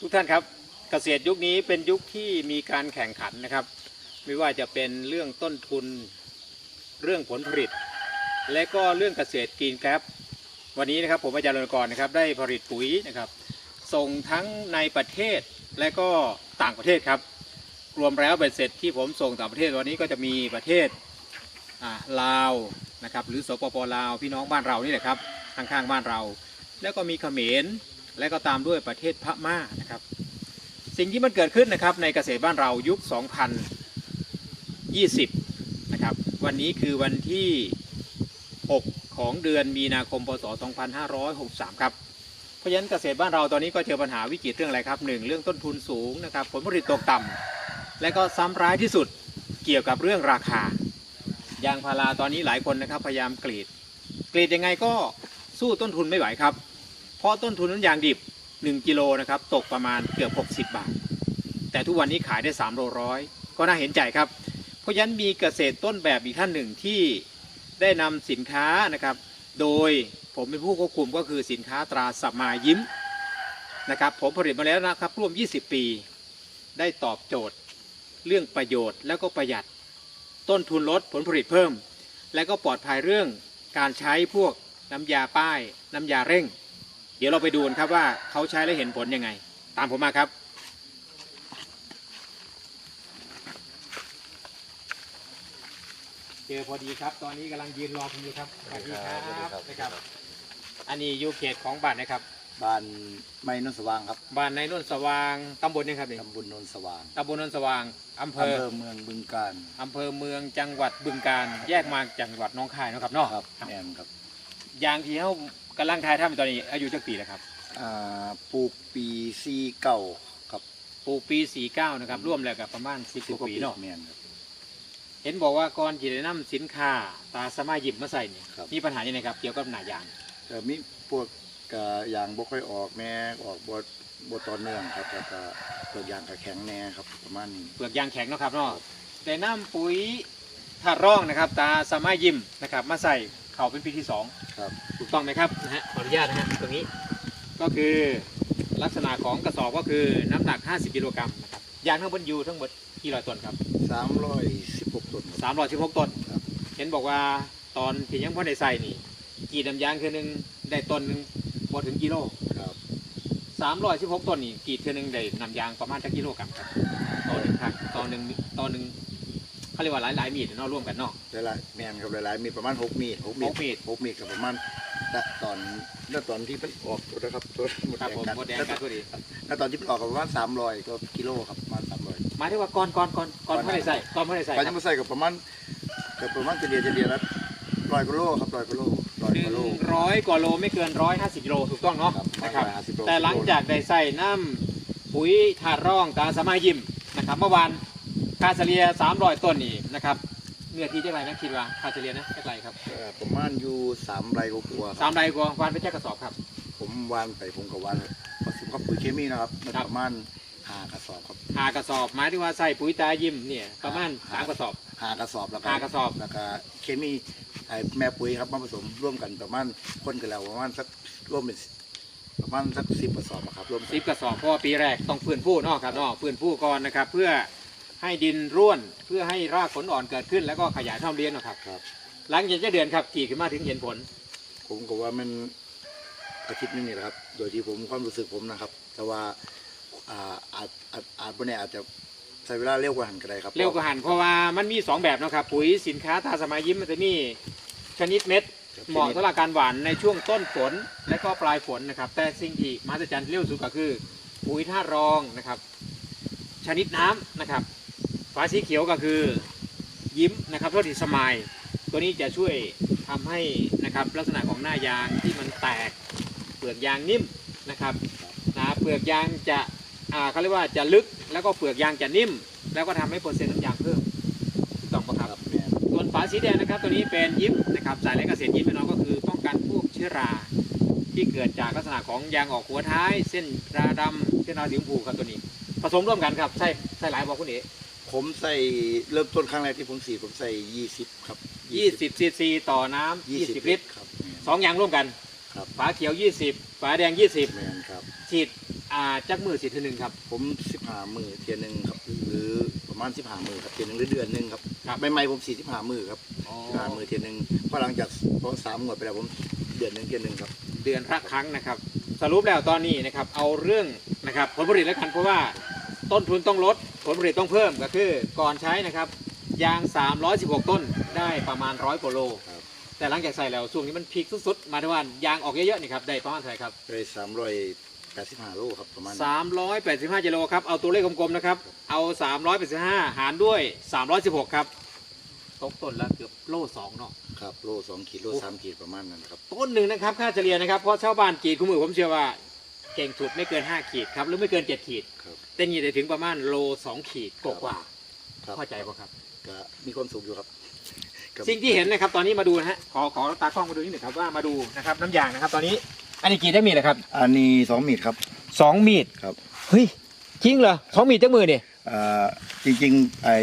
ทุกท่านครับเกษตรยุคนี้เป็นยุคที่มีการแข่งขันนะครับ ไม่ว่าจะเป็นเรื่องต้นทุนเรื่องผลผลิต และก็เรื่องเกษตรกรีนแกรบวันนี้นะครับผมอาจารย์รณกรนะครับ ได้ผลิตปุ๋ยนะครับ ส่งทั้งในประเทศและก็ต่างประเทศครับ รวมแล้วเบ็ดเสร็จที่ผมส่งต่างประเทศวันนี้ก็จะมีประเทศลาวนะครับ หรือสปปลาวพี่น้องบ้านเรานี่แหละครับข้างๆบ้านเรา แล้วก็มีเขมร และก็ตามด้วยประเทศพม่านะครับ สิ่งที่มันเกิดขึ้นนะครับในเกษตรบ้านเรายุค 2020 นะครับ วันนี้คือวันที่ 6 ของเดือนมีนาคมพศ 2563 ครับ เพราะฉะนั้นเกษตรบ้านเราตอนนี้ก็เจอปัญหาวิกฤตเรื่องอะไรครับหนึ่งเรื่องต้นทุนสูงนะครับ ผลผลิตตกต่ำและก็ซ้ำร้ายที่สุดเกี่ยวกับเรื่องราคายางพาราตอนนี้หลายคนนะครับพยายามกรีด กรีดยังไงก็สู้ต้นทุนไม่ไหวครับ เพราะต้นทุนนั้นยางดิบ 1กิโลนะครับตกประมาณเกือบ 60 บาท แต่ทุกวันนี้ขายได้3โลร้อยก็น่าเห็นใจครับ เพราะฉะนั้นมีเกษตรต้นแบบอีกท่านหนึ่งที่ได้นำสินค้านะครับ โดยผมเป็นผู้ควบคุมก็คือสินค้าตราสัมมายิ้มนะครับผมผลิตมาแล้วนะครับร่วม 20 ปี ได้ตอบโจทย์ เรื่องประโยชน์แล้วก็ประหยัดต้นทุนลดผลผลิตเพิ่ม และก็ปลอดภัยเรื่องการใช้พวกน้ำยาป้าย น้ำยาเร่ง เดี๋ยวเราไปดูกันครับว่าเขาใช้แล้วเห็นผลยังไง ตามผมมาครับ เจอพอดีครับ ตอนนี้กำลังยืนรอคุณอยู่ครับสวัสดีครับนะครับ อันนี้อยู่เขตของบ้านนะครับ บ้านไม้นนสว่างครับ บ้านในนนสว่างตำบลนี่ครับนี่ตำบลนนสว่างตำบลนนสว่างอำเภอำอเภอเมืองบึงการอำเภอเมืองจังหวัดบึงการ แยกมาจากจังหวัดหน้องคายเนาะครับเนาะครับแม่นครับยางที่เขา กำลังทายทำอยู่ตอนนี้ อายุจักปีแล้วครับ อ่าปลูกปีซีเก่าครับปลูกปี49นะครับ ร่วมแล้วกับประมาณ10กว่าปีเนาะ แม่นครับ เห็นบอกว่าก่อนที่จะนำสินค้าตาสมายิบมาใส่เนี่ยครับ มีปัญหายังไงครับ เกี่ยวกับหนายาง แต่มีพวกกะยางบ่ค่อยออกแน่ออกบ่บ่ต่อเนื่องครับแล้วก็ตัวยางกระแข็งแน่ครับประมาณนี้ เปลือกยางแข็งเนาะครับเนาะแต่น้ำปุ๋ยถาดร่องนะครับ ตาสมายิมนะครับ มาใส่ เขาเป็นปีที่สองครับ ถูกต้องไหมครับนะฮะขออนุญาตนะฮะตรงนี้ก็คือลักษณะของกระสอบก็คือน้ำหนัก 50 กิโลกรัมนะครับยางทั้งหมดอยู่ทั้งหมดกี่ร้อยต้นครับ316ต้นครับ 316 ต้น ครับ เห็นบอกว่าตอนที่ยังพ่ได้ใส่นี่กรีดน้ำยางคือหนึ่งได้ต้นหนึ่งพอถึงกิโล ครับ316 ต้นนี่กรีดคือหนึ่งได้น้ำยางประมาณจักกิโลกรัมครับต่อหนึ่งครั้งต่อหนึ่งต่อหนึ่ง เขาเรียกว่าหลายหลายๆมีดเนาะร่วมกันเนาะ หลายๆแม่นครับหลายๆมีประมาณ6มีด6มีดหกมีดหกมีดกับประมาณณตอนณตอนที่มันออกตัวนะครับตัวหมดครับแดงผมกันหมดแดงกันพอดี ณตอนที่มันออกก็ประมาณ300ก็กิโลครับประมาณ300หมายถึงว่าก่อนก่อนก่อนก่อนพ่ได้ใส่ก่อนพ่ได้ใส่ไปครัจะบมาใส่กับประมาณกับประมาณเฉลี่ยเฉลี่ยแล้วร้อยกิโลครับร้อยกิโลร้อยหนึ่กิโลงร้อยกว่าโลไม่เกินร้อยห้าสิบกิโลถูกต้องเนาะครับนะครับร้อยห้าสิบโลแต่หลังจากได้ใส่น้ำปุ๋ยถาดร่องตาสมัยยิมนะครับเมื่อวานคาเฉลี่ยสามร้อยต้นนี่นะครับเนื้อที่เท่าไหร่นะคิดว่าคาเฉลี่ยนะเท่าไหร่ครับเอ่อประมาณอยู่สามไร่กว่าๆคสารับมไร่กว่าวานไปแค่กระสอบครับ ผมวานไปผมกับวานผสมกับปุ๋ยเคมีนะครับมันครับ ประมาณห้ากระสอบครับหากระสอบหมายถึงว่าใส่ปุ๋ยตายิมเนี่ยประมาณครัสามบกระสอบห้ากระสอบแล้วก็ห้ากระสอบ แล้วก็เคมีไอ้แม่ปุ๋ยครับมาผสมร่วมกันประมาณคนกันแล้วประมาณสักร่วมเป็นประมาณสักสิบกระสอบอะครับร่วมกัน สิบกระสอบเพราะว่าปีแรกต้องฟื้นฟูเนาะครับเนาะฟื้นฟูก่อนนะครับ เพื่อ ให้ดินร่วนเพื่อให้รากผลอ่อนเกิดขึ้น แล้วก็ขยายท่อมเลี้ยงเนาะครับครับ หลังจากเจ็ดเดือนครับกี่ขึ้นมาถึงเห็นผล ผมก็ว่ามันอาทิตย์นึงนี่แหละครับ โดยที่ผมความรู้สึกผมนะครับ แต่ว่าอ่าอาจอาจอาจบนนี้อาจจะใช้เวลาเร็วกว่าหันก็ได้ครับเร็วกว่าหันเพราะว่ามันมี2แบบเนาะครับปุ๋ยสินค้าตาสมัยยิ้มมันจะมีชนิดเม็ดเหมาะสำหรับการหว่านในช่วงต้นฝนและก็ปลายฝนนะครับ แต่สิ่งที่มหัศจรรย์เร็วสุดก็คือ ปุ๋ยท่ารองนะครับ ชนิดน้ำนะครับ ฝาสีเขียวก็คือยิ้มนะครับรสดีสมายตัวนี้จะช่วยทำให้นะครับลักษณะของหน้ายางที่มันแตกเปลือกยางนิ่มนะครับนะเปลือกยางจะอ่าเขาเรียกว่าจะลึกแล้วก็เปลือกยางจะนิ่ม แล้วก็ทำให้เปอร์เซ็นต์น้ำยางเพิ่มถูกต้องปะครับครับแม่นส่วนฝาสีแดงนะครับ ตัวนี้เป็นยิ้มนะครับสายเล็กเกษตรยิ้มพี่น้องก็คือป้องกันพวกเชื้อราที่เกิดจากลักษณะของยางออกหัวท้าย เส้นราดำเส้นราสีชมพูครับตัวนี้ ผสมร่วมกันครับใช่ใช่หลายบอกคุณเอ๋ ผมใส่เริ่มต้นครั้งแรกที่ผมสีดผมใส่ยี่สิบครับยี่สิบซีซีต่อน้ำยี่สิบลิตรครับ สองอย่างร่วมกัน ครับฝาเขียวยี่สิบฝาแดงยี่สิบแม่นครับฉีดอ่าจักมือสิทีหนึ่งครับ ผมสิบหามือเทียนหนึ่งครับ หรือประมาณสิบหามือครับเทียนหนึ่งหรือเดือนหนึ่งครับครับ ใหม่ๆผมสี่สิบหามือครับอ๋อหามือเทียนหนึ่งพอหลังจากพอสามงวดไปแล้วผมเดือนหนึ่งเทียนหนึ่งครับ เดือนละครั้งนะครับ สรุปแล้วตอนนี้นะครับ เอาเรื่องนะครับผลผลิตแล้วกันเพราะว่า ต้นทุนต้องลดผลผลิตต้องเพิ่มก็คือก่อนใช้นะครับยาง 316 ต้นได้ประมาณร้อยกว่าโล ครับ แต่หลังจากใส่แล้วช่วงนี้มันพีคสุดๆหมาถึงว่ายางออกเยอะๆนี่ครับได้ประมาณเท่าไหร่ครับ เลยสามร้อยแปดสิบห้าโลครับประมาณ385กิโลครับ เอาตัวเลขกลมๆนะครับ เอา 385 หารด้วย 316 ครับ ตกต้นละเกือบโลสองเนาะ ครับโลสองขีดโลสามขีดประมาณนั้นนะครับ ต้นหนึ่งนะครับ ค่าเฉลี่ยนะครับ เพราะชาวบ้านกรีดคู่มือผมเชื่อว่า เก่งสุดไม่เกิน 5 ขีดครับหรือไม่เกิน 7 ขีด ครับแต่นี่ได้ถึงประมาณโล 2 ขีดกว่าครับๆเข้าใจป่ะครับ ก็มีความสุขอยู่ครับ ครับ สิ่งที่เห็นนะครับตอนนี้มาดูนะฮะขอขอตากล้องมาดูนิดหนึ่งครับว่ามาดูนะครับน้ำยางนะครับ ตอนนี้อันนี้กี่ได้มีดเหรอครับอันนี้สองมีดครับ สองมีดครับ เฮ้ยจริงเหรอสองมีดจักมือเนี่ยอ่าจริงๆไอ้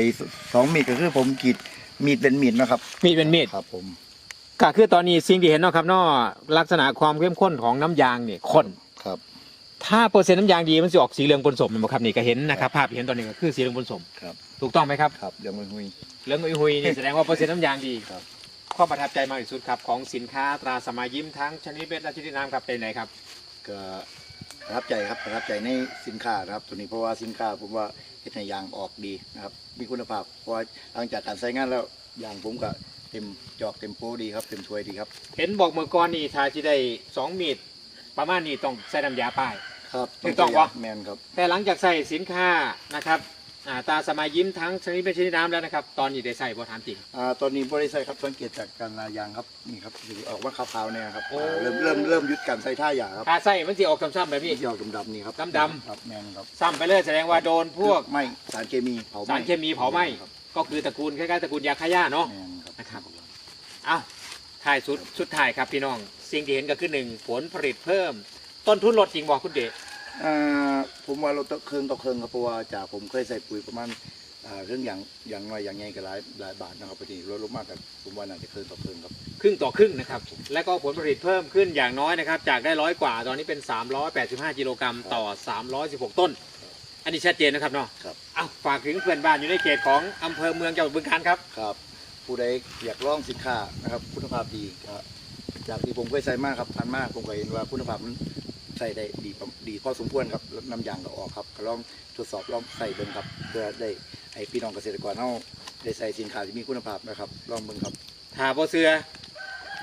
สองมีดก็คือผมกรีดมีดเป็นมีดนะครับมีดเป็นมีด ครับผม ก็คือตอนนี้สิ่งที่เห็นเนาะครับเนาะลักษณะความเข้มข้นของน้ำยางเนี่ยข้นครับ ถ้าเปอร์เซ็นต์น้ำยางดีมันจะออกสีเหลืองปนสมนะครับนี่ก็เห็นนะครับภาพที่เห็นตอนนี้ก็คือสีเหลืองปนสมครับถูกต้องไหมครับครับเดี๋ยวมันหุยเหลืองอุยหุยนี่แสดงว่าเปอร์เซ็นต์น้ำยางดีครับข้อประทับใจมากที่สุดครับของสินค้าตราสมายิ้มทั้งชนิดเม็ดและชนิดน้ำครับเป็นไหนครับ ก็ประทับใจครับประทับใจในสินค้านะครับ ตัวนี้เพราะว่าสินค้าผมว่าเฮ็ดให้ยางออกดีนะครับ มีคุณภาพเพราะว่าหลังจากการใช้งานแล้วยางผมก็เต็มจอกเต็มโปดีครับเต็มถ้วยดีครับ เห็นบอกเมื่อก่อนนี่ถ้าที่ได้สองมีดประมาณนี้ต้องใส่น้ำยาป้าย ครับถูกต้องปะ แมนครับ แต่หลังจากใส่สินค้านะครับอ่าตราสมายิ้มทั้งชนิดเม็ดชนิดน้ำแล้วนะครับ ตอนนี้ได้ใส่บ่ถามจริง อ่า ตอนนี้บริษัทครับสังเกตจากการลายางครับ นี่ครับดูออกว่าขาวๆเนี่ยครับโอ้ อ่าเริ่มเริ่มเริ่มยุดการใส่ท่ายาครับถ้าใส่มันจะออกซ้ำๆแบบนี้ที่ออกดำๆนี่ครับดำๆ ครับแมนครับซ้ำไปเลยแสดงว่าโดนพวกไม่สารเคมีเผาไหม้สารเคมีเผาไหม้ ครับก็คือตระกูลคล้ายๆตระกูลยาฆ่าหญ้าเนาะ แมนครับ นะครับอ้าวท้ายสุดสุดท้ายครับพี่น้อง สิ่งที่เห็นก็คือหนึ่งผลผลิตเพิ่ม ต้นทุนลดจริงบอกคุณเดชอ่า ผมว่าเราตะเครื่องต่อเครื่องครับเพราะว่าจากผมเคยใส่ปุ๋ยประมาณอ่าเครื่องอย่างอย่างน้อยอย่างใหญ่ก็หลายหลายบาทนะครับพอดีลดลงมากแต่ผมว่าน่าจะเครื่องต่อเครื่องครับ ครึ่งต่อครึ่งนะครับ และก็ผลผลิตเพิ่มขึ้นอย่างน้อยนะครับ จากได้ร้อยกว่าตอนนี้เป็น 385กิโลกรัมต่อ 316 ต้น อันนี้ชัดเจนนะครับเนาะครับอ้าวฝากถึงเพื่อนบ้านอยู่ในเขตของอำเภอเมืองจังหวัดบึงกาฬครับครับ ผู้ใดอยากลองสินค้านะครับคุณภาพดีก็จากที่ผมเคยใส่มากครับพันมากผมก็เห็นว่าคุณภาพมัน ใส่ได้ดีประดีพอสมควรครับแล้วน้ำยางก็ออกครับก็ลองทดสอบลองใส่เบิ่งครับ เพื่อได้ให้พี่น้องเกษตรกรเฮาได้ใส่สินค้าที่มีคุณภาพนะครับ ลองเบิ่งครับถ้าบ่เสือ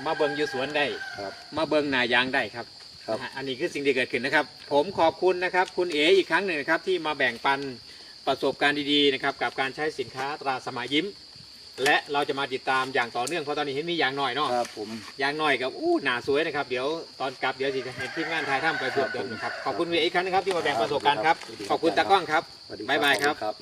มาเบิงอยู่สวนได้ ครับ มาเบิงหนายางได้ครับครับ นะฮะอันนี้คือสิ่งที่เกิดขึ้นนะครับ ผมขอบคุณนะครับ คุณเอ๋อีกครั้งหนึ่งนะครับที่มาแบ่งปันประสบการณ์ดีๆนะครับกับการใช้สินค้าตราสมายิ้ม และเราจะมาติดตามอย่างต่อเนื่องเพราะตอนนี้เห็นมีอย่างหน่อยเนาะครับผม อย่างหน่อยกับอู้หนาสวยนะครับเดี๋ยวตอนกลับเดี๋ยวสิจะเห็นทีมงานถ่ายทำไปบวกเดิมนะครับขอบคุณเอ๋อีกครั้งนะครับที่มาแบ่งประสบการณ์ครับขอบคุณตากล้องครับสวัสดีบ๊ายบายครับครับ